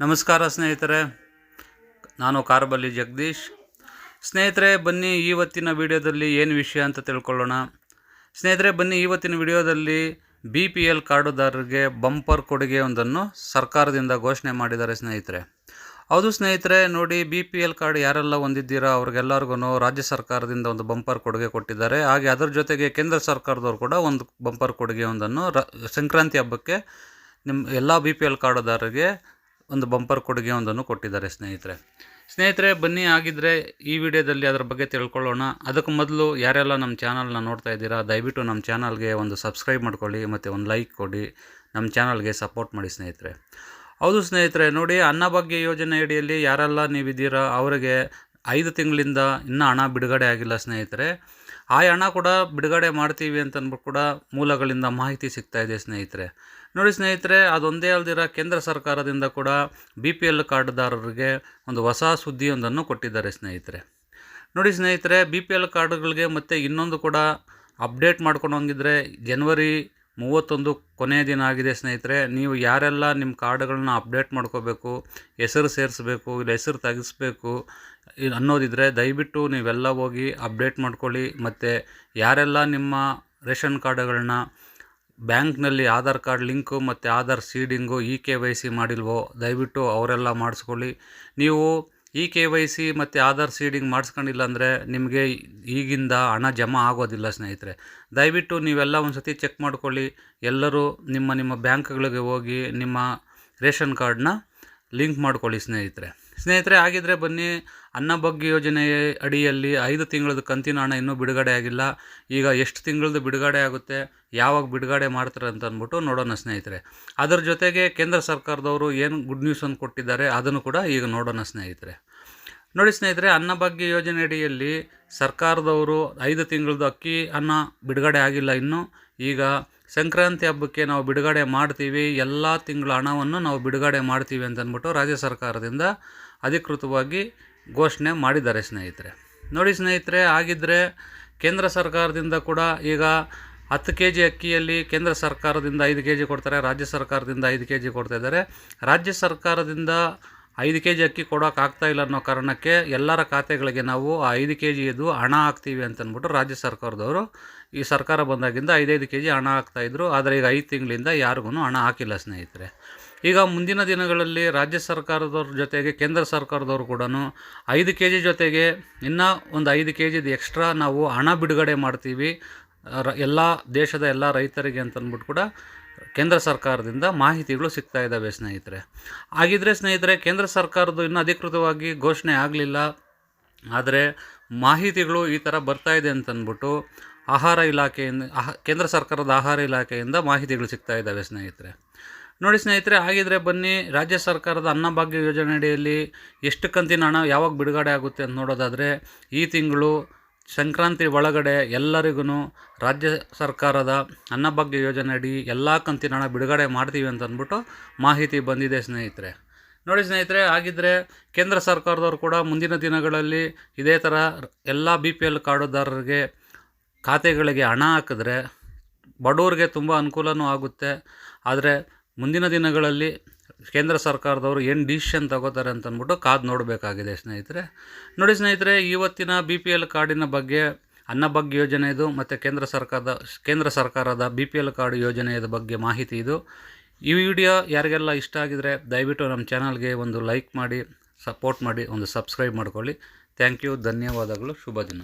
ನಮಸ್ಕಾರ ಸ್ನೇಹಿತರೆ, ನಾನು ಕಾರ್ಬಲ್ಲಿ ಜಗದೀಶ್. ಸ್ನೇಹಿತರೆ, ಬನ್ನಿ ಇವತ್ತಿನ ವಿಡಿಯೋದಲ್ಲಿ ಏನು ವಿಷಯ ಅಂತ ತಿಳ್ಕೊಳ್ಳೋಣ. ಸ್ನೇಹಿತರೆ, ಬನ್ನಿ ಇವತ್ತಿನ ವಿಡಿಯೋದಲ್ಲಿ ಬಿ ಪಿ ಎಲ್ ಕಾರ್ಡುದಾರರಿಗೆ ಬಂಪರ್ ಕೊಡುಗೆ ಒಂದನ್ನು ಸರ್ಕಾರದಿಂದ ಘೋಷಣೆ ಮಾಡಿದ್ದಾರೆ ಸ್ನೇಹಿತರೆ. ಹೌದು ಸ್ನೇಹಿತರೆ, ನೋಡಿ ಬಿ ಪಿ ಎಲ್ ಕಾರ್ಡ್ ಯಾರೆಲ್ಲ ಹೊಂದಿದ್ದೀರಾ ಅವ್ರಿಗೆಲ್ಲರಿಗೂ ರಾಜ್ಯ ಸರ್ಕಾರದಿಂದ ಒಂದು ಬಂಪರ್ ಕೊಡುಗೆ ಕೊಟ್ಟಿದ್ದಾರೆ. ಹಾಗೆ ಅದರ ಜೊತೆಗೆ ಕೇಂದ್ರ ಸರ್ಕಾರದವರು ಕೂಡ ಒಂದು ಬಂಪರ್ ಕೊಡುಗೆ ಒಂದನ್ನು ರ, ಸಂಕ್ರಾಂತಿ ಹಬ್ಬಕ್ಕೆ ನಿಮ್ಮ ಎಲ್ಲ ಬಿ ಪಿ ಎಲ್ ಕಾರ್ಡುದಾರರಿಗೆ ಒಂದು ಬಂಪರ್ ಕೊಡುಗೆ ಒಂದನ್ನು ಕೊಟ್ಟಿದ್ದಾರೆ ಸ್ನೇಹಿತರೆ. ಸ್ನೇಹಿತರೆ, ಬನ್ನಿ ಆಗಿದ್ದರೆ ಈ ವಿಡಿಯೋದಲ್ಲಿ ಅದರ ಬಗ್ಗೆ ತಿಳ್ಕೊಳ್ಳೋಣ. ಅದಕ್ಕೆ ಮೊದಲು ಯಾರೆಲ್ಲ ನಮ್ಮ ಚಾನಲ್ನ ನೋಡ್ತಾ ಇದ್ದೀರಾ, ದಯವಿಟ್ಟು ನಮ್ಮ ಚಾನಲ್ಗೆ ಒಂದು ಸಬ್ಸ್ಕ್ರೈಬ್ ಮಾಡ್ಕೊಳ್ಳಿ, ಮತ್ತು ಒಂದು ಲೈಕ್ ಕೊಡಿ, ನಮ್ಮ ಚಾನಲ್ಗೆ ಸಪೋರ್ಟ್ ಮಾಡಿ ಸ್ನೇಹಿತರೆ. ಹೌದು ಸ್ನೇಹಿತರೆ, ನೋಡಿ ಅನ್ನಭಾಗ್ಯ ಯೋಜನೆ ಅಡಿಯಲ್ಲಿ ಯಾರೆಲ್ಲ ನೀವಿದ್ದೀರಾ, ಅವರಿಗೆ ಐದು ತಿಂಗಳಿಂದ ಇನ್ನೂ ಹಣ ಬಿಡುಗಡೆ ಆಗಿಲ್ಲ ಸ್ನೇಹಿತರೆ. ಆ ಹಣ ಕೂಡ ಬಿಡುಗಡೆ ಮಾಡ್ತೀವಿ ಅಂತ ಕೂಡ ಮೂಲಗಳಿಂದ ಮಾಹಿತಿ ಸಿಗ್ತಾ ಇದೆ ಸ್ನೇಹಿತರೆ. ನೋಡಿ ಸ್ನೇಹಿತರೆ, ಅದೊಂದೇ ಅಲ್ದಿರ ಕೇಂದ್ರ ಸರ್ಕಾರದಿಂದ ಕೂಡ ಬಿ ಪಿ ಎಲ್ ಕಾರ್ಡ್ದಾರರಿಗೆ ಒಂದು ಹೊಸ ಸುದ್ದಿಯೊಂದನ್ನು ಕೊಟ್ಟಿದ್ದಾರೆ ಸ್ನೇಹಿತರೆ. ನೋಡಿ ಸ್ನೇಹಿತರೆ ಬಿ ಪಿ ಎಲ್ ಕಾರ್ಡ್ಗಳಿಗೆ ಮತ್ತು ಇನ್ನೊಂದು ಕೂಡ ಅಪ್ಡೇಟ್ ಮಾಡ್ಕೊಂಡು ಹೋಗಿದ್ರೆ ಜನವರಿ ಮೂವತ್ತೊಂದು ಕೊನೆಯ ದಿನ ಆಗಿದೆ ಸ್ನೇಹಿತರೆ, ನೀವು ಯಾರೆಲ್ಲ ನಿಮ್ಮ ಕಾರ್ಡ್ಗಳನ್ನ ಅಪ್ಡೇಟ್ ಮಾಡ್ಕೋಬೇಕು, ಹೆಸರು ಸೇರಿಸ್ಬೇಕು, ಇಲ್ಲ ಹೆಸರು ತೆಗೆಸ್ಬೇಕು ಅನ್ನೋದಿದ್ದರೆ ದಯವಿಟ್ಟು ನೀವೆಲ್ಲ ಹೋಗಿ ಅಪ್ಡೇಟ್ ಮಾಡ್ಕೊಳ್ಳಿ. ಮತ್ತು ಯಾರೆಲ್ಲ ನಿಮ್ಮ ರೇಷನ್ ಕಾರ್ಡ್ಗಳನ್ನ ಬ್ಯಾಂಕ್ನಲ್ಲಿ ಆಧಾರ್ ಕಾರ್ಡ್ ಲಿಂಕು ಮತ್ತು Aadhaar seeding E K Y C ಮಾಡಿಲ್ವೋ, ದಯವಿಟ್ಟು ಅವರೆಲ್ಲ ಮಾಡಿಸ್ಕೊಳ್ಳಿ. ನೀವು ಇ ಕೆ ವೈ ಸಿ ಮತ್ತು ಆಧಾರ್ ಸೀಡಿಂಗ್ ಮಾಡಿಸ್ಕೊಂಡಿಲ್ಲ ಅಂದರೆ ನಿಮಗೆ ಈಗಿಂದ ಹಣ ಜಮಾ ಆಗೋದಿಲ್ಲ ಸ್ನೇಹಿತರೆ. ದಯವಿಟ್ಟು ನೀವೆಲ್ಲ ಒಂದು ಸತಿ ಚೆಕ್ ಮಾಡ್ಕೊಳ್ಳಿ. ಎಲ್ಲರೂ ನಿಮ್ಮ ನಿಮ್ಮ ಬ್ಯಾಂಕ್ಗಳಿಗೆ ಹೋಗಿ ನಿಮ್ಮ ರೇಷನ್ ಕಾರ್ಡನ್ನ ಲಿಂಕ್ ಮಾಡ್ಕೊಳ್ಳಿ ಸ್ನೇಹಿತರೆ. ಸ್ನೇಹಿತರೆ ಆಗಿದ್ದರೆ ಬನ್ನಿ. ಅನ್ನಭಾಗ್ಯ ಯೋಜನೆ ಅಡಿಯಲ್ಲಿ ಐದು ತಿಂಗಳದ ಕಂತಿನ ಹಣ ಇನ್ನೂ ಬಿಡುಗಡೆ ಆಗಿಲ್ಲ. ಈಗ ಎಷ್ಟು ತಿಂಗಳದ್ದು ಬಿಡುಗಡೆ ಆಗುತ್ತೆ, ಯಾವಾಗ ಬಿಡುಗಡೆ ಮಾಡ್ತಾರೆ ಅಂತ ಅಂದ್ಬಿಟ್ಟು ನೋಡೋಣ ಸ್ನೇಹಿತರೆ. ಅದರ ಜೊತೆಗೆ ಕೇಂದ್ರ ಸರ್ಕಾರದವರು ಏನು ಗುಡ್ ನ್ಯೂಸನ್ನು ಕೊಟ್ಟಿದ್ದಾರೆ, ಅದನ್ನು ಕೂಡ ಈಗ ನೋಡೋಣ ಸ್ನೇಹಿತರೆ. ನೋಡಿ ಸ್ನೇಹಿತರೆ ಅನ್ನಭಾಗ್ಯ ಯೋಜನೆ ಅಡಿಯಲ್ಲಿ ಸರ್ಕಾರದವರು ಐದು ತಿಂಗಳದ ಅಕ್ಕಿ ಅನ್ನ ಬಿಡುಗಡೆ ಆಗಿಲ್ಲ ಇನ್ನೂ. ಈಗ ಸಂಕ್ರಾಂತಿ ಹಬ್ಬಕ್ಕೆ ನಾವು ಬಿಡುಗಡೆ ಮಾಡ್ತೀವಿ, ಎಲ್ಲ ತಿಂಗಳ ಹಣವನ್ನು ನಾವು ಬಿಡುಗಡೆ ಮಾಡ್ತೀವಿ ಅಂತಂದ್ಬಿಟ್ಟು ರಾಜ್ಯ ಸರ್ಕಾರದಿಂದ ಅಧಿಕೃತವಾಗಿ ಘೋಷಣೆ ಮಾಡಿದ್ದಾರೆ ಸ್ನೇಹಿತರೆ. ನೋಡಿ ಸ್ನೇಹಿತರೆ ಆಗಿದ್ದರೆ ಕೇಂದ್ರ ಸರ್ಕಾರದಿಂದ ಕೂಡ ಈಗ ಹತ್ತು ಕೆ ಜಿ ಅಕ್ಕಿಯಲ್ಲಿ ಕೇಂದ್ರ ಸರ್ಕಾರದಿಂದ ಐದು ಕೆ ಜಿ ಕೊಡ್ತಾರೆ, ರಾಜ್ಯ ಸರ್ಕಾರದಿಂದ ಐದು ಕೆ ಜಿ ಕೊಡ್ತಾ ಇದ್ದಾರೆ. ರಾಜ್ಯ ಸರ್ಕಾರದಿಂದ ಐದು ಕೆ ಜಿ ಅಕ್ಕಿ ಕೊಡೋಕ್ಕಾಗ್ತಾ ಇಲ್ಲ ಅನ್ನೋ ಕಾರಣಕ್ಕೆ ಎಲ್ಲರ ಖಾತೆಗಳಿಗೆ ನಾವು ಆ ಐದು ಕೆ ಜಿದು ಹಣ ಹಾಕ್ತೀವಿ ಅಂತ ಅಂದ್ಬಿಟ್ಟು ರಾಜ್ಯ ಸರ್ಕಾರದವರು ಈ ಸರ್ಕಾರ ಬಂದಾಗಿಂದ ಐದೈದು ಕೆ ಜಿ ಹಣ ಹಾಕ್ತಾಯಿದ್ರು ಆದರೆ ಈಗ ಐದು ತಿಂಗಳಿಂದ ಯಾರಿಗೂ ಹಣ ಹಾಕಿಲ್ಲ ಸ್ನೇಹಿತರೆ. ಈಗ ಮುಂದಿನ ದಿನಗಳಲ್ಲಿ ರಾಜ್ಯ ಸರ್ಕಾರದವ್ರ ಜೊತೆಗೆ ಕೇಂದ್ರ ಸರ್ಕಾರದವರು ಕೂಡ ಐದು ಕೆ ಜಿ ಜೊತೆಗೆ ಇನ್ನೂ ಒಂದು ಐದು ಕೆ ಜಿದು ಎಕ್ಸ್ಟ್ರಾ ನಾವು ಹಣ ಬಿಡುಗಡೆ ಮಾಡ್ತೀವಿ. ರ, ಎಲ್ಲ ದೇಶದ ಎಲ್ಲ ರೈತರಿಗೆ ಅಂತಂದ್ಬಿಟ್ಟು ಕೂಡ ಕೇಂದ್ರ ಸರ್ಕಾರದಿಂದ ಮಾಹಿತಿಗಳು ಸಿಗ್ತಾ ಇದ್ದಾವೆ ಸ್ನೇಹಿತರೆ. ಹಾಗಿದ್ರೆ ಸ್ನೇಹಿತರೆ, ಕೇಂದ್ರ ಸರ್ಕಾರದ್ದು ಇನ್ನೂ ಅಧಿಕೃತವಾಗಿ ಘೋಷಣೆ ಆಗಲಿಲ್ಲ. ಆದರೆ ಮಾಹಿತಿಗಳು ಈ ಥರ ಬರ್ತಾ ಇದೆ ಅಂತಂದ್ಬಿಟ್ಟು ಆಹಾರ ಇಲಾಖೆಯಿಂದ ಕೇಂದ್ರ ಸರ್ಕಾರದ ಆಹಾರ ಇಲಾಖೆಯಿಂದ ಮಾಹಿತಿಗಳು ಸಿಗ್ತಾ ಇದ್ದಾವೆ ಸ್ನೇಹಿತರೆ. ನೋಡಿ ಸ್ನೇಹಿತರೆ, ಹಾಗಿದ್ರೆ ಬನ್ನಿ, ರಾಜ್ಯ ಸರ್ಕಾರದ ಅನ್ನಭಾಗ್ಯ ಯೋಜನೆ ಅಡಿಯಲ್ಲಿ ಎಷ್ಟು ಕಂತಿನ ಹಣ ಯಾವಾಗ ಬಿಡುಗಡೆ ಆಗುತ್ತೆ ಅಂತ ನೋಡೋದಾದರೆ, ಈ ತಿಂಗಳು ಸಂಕ್ರಾಂತಿ ಒಳಗಡೆ ಎಲ್ಲರಿಗೂ ರಾಜ್ಯ ಸರ್ಕಾರದ ಅನ್ನಭಾಗ್ಯ ಯೋಜನೆ ಅಡಿ ಎಲ್ಲ ಕಂತಿನ ಹಣ ಬಿಡುಗಡೆ ಮಾಡ್ತೀವಿ ಅಂತ ಅಂದ್ಬಿಟ್ಟು ಮಾಹಿತಿ ಬಂದಿದೆ ಸ್ನೇಹಿತರೆ. ನೋಡಿ ಸ್ನೇಹಿತರೆ ಹಾಗಿದ್ದರೆ ಕೇಂದ್ರ ಸರ್ಕಾರದವರು ಕೂಡ ಮುಂದಿನ ದಿನಗಳಲ್ಲಿ ಇದೇ ಥರ ಎಲ್ಲ ಬಿ ಪಿ ಎಲ್ ಕಾರ್ಡುದಾರರಿಗೆ ಖಾತೆಗಳಿಗೆ ಹಣ ಹಾಕಿದ್ರೆ ಬಡವ್ರಿಗೆ ತುಂಬ ಅನುಕೂಲವೂ ಆಗುತ್ತೆ. ಆದರೆ ಮುಂದಿನ ದಿನಗಳಲ್ಲಿ ಕೇಂದ್ರ ಸರ್ಕಾರದವರು ಏನು ಡಿಸಿಷನ್ ತಗೋತಾರೆ ಅಂತ ಅಂದ್ಬಿಟ್ಟು ಕಾದು ನೋಡಬೇಕಾಗಿದೆ ಸ್ನೇಹಿತರೆ. ನೋಡಿ ಸ್ನೇಹಿತರೆ, ಇವತ್ತಿನ ಬಿ ಪಿ ಎಲ್ ಕಾರ್ಡಿನ ಬಗ್ಗೆ ಅನ್ನಭಾಗ್ಯ ಯೋಜನೆದು ಮತ್ತು ಕೇಂದ್ರ ಸರ್ಕಾರದ ಕೇಂದ್ರ ಸರ್ಕಾರದ ಬಿ ಪಿ ಎಲ್ ಕಾರ್ಡ್ ಯೋಜನೆಯ ಬಗ್ಗೆ ಮಾಹಿತಿ ಇದು. ಈ ವಿಡಿಯೋ ಯಾರಿಗೆಲ್ಲ ಇಷ್ಟ ಆಗಿದರೆ ದಯವಿಟ್ಟು ನಮ್ಮ ಚಾನಲ್ಗೆ ಒಂದು ಲೈಕ್ ಮಾಡಿ, ಸಪೋರ್ಟ್ ಮಾಡಿ, ಒಂದು ಸಬ್ಸ್ಕ್ರೈಬ್ ಮಾಡ್ಕೊಳ್ಳಿ. ಥ್ಯಾಂಕ್ ಯು, ಧನ್ಯವಾದಗಳು, ಶುಭ ದಿನ.